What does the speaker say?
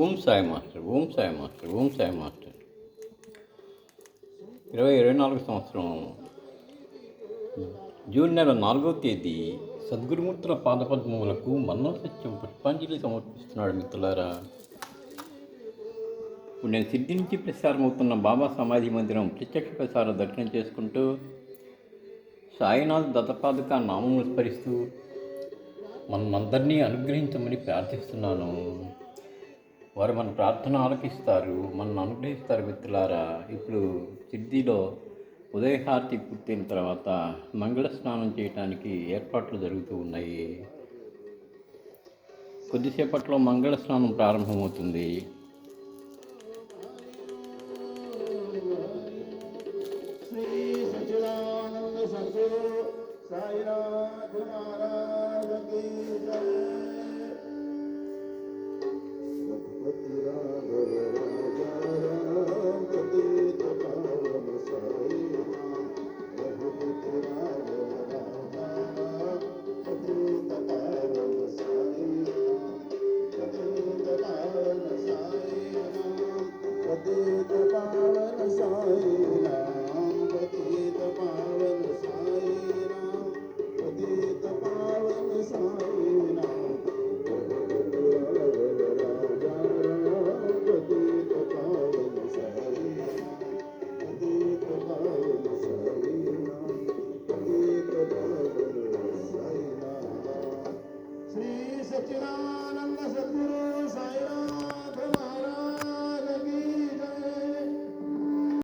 Om Sai master Om Sai master Om Sai master. ఇరవై ఇరవై నాలుగు సంవత్సరం జూన్ నెల నాలుగవ తేదీ సద్గురుమూర్తుల పాదపద్మములకు మన్నో సత్యం పుష్పాంజలి సమర్పిస్తున్నాడు మిత్రులారా. ఇప్పుడు నేను సిద్ధి నుంచి ప్రసారమవుతున్న బాబా సమాధి మందిరం ప్రత్యక్ష ప్రసారం దర్శనం చేసుకుంటూ సాయినాథ్ దత్తపాదుక నామమును స్మరిస్తూ మనందరినీ అనుగ్రహించమని ప్రార్థిస్తున్నాను. వారు మన ప్రార్థన ఆలకిస్తారు మనను అనుగ్రహిస్తారు మిత్రులారా. ఇప్పుడు సిద్ధిలో ఉదయహారతి పూర్తయిన తర్వాత మంగళ స్నానం చేయడానికి ఏర్పాట్లు జరుగుతూ ఉన్నాయి. కొద్దిసేపట్లో మంగళ స్నానం ప్రారంభమవుతుంది. साईं राम पतित पावन साईं राम पतित सच्चिदानन्द सत्य सायनाथ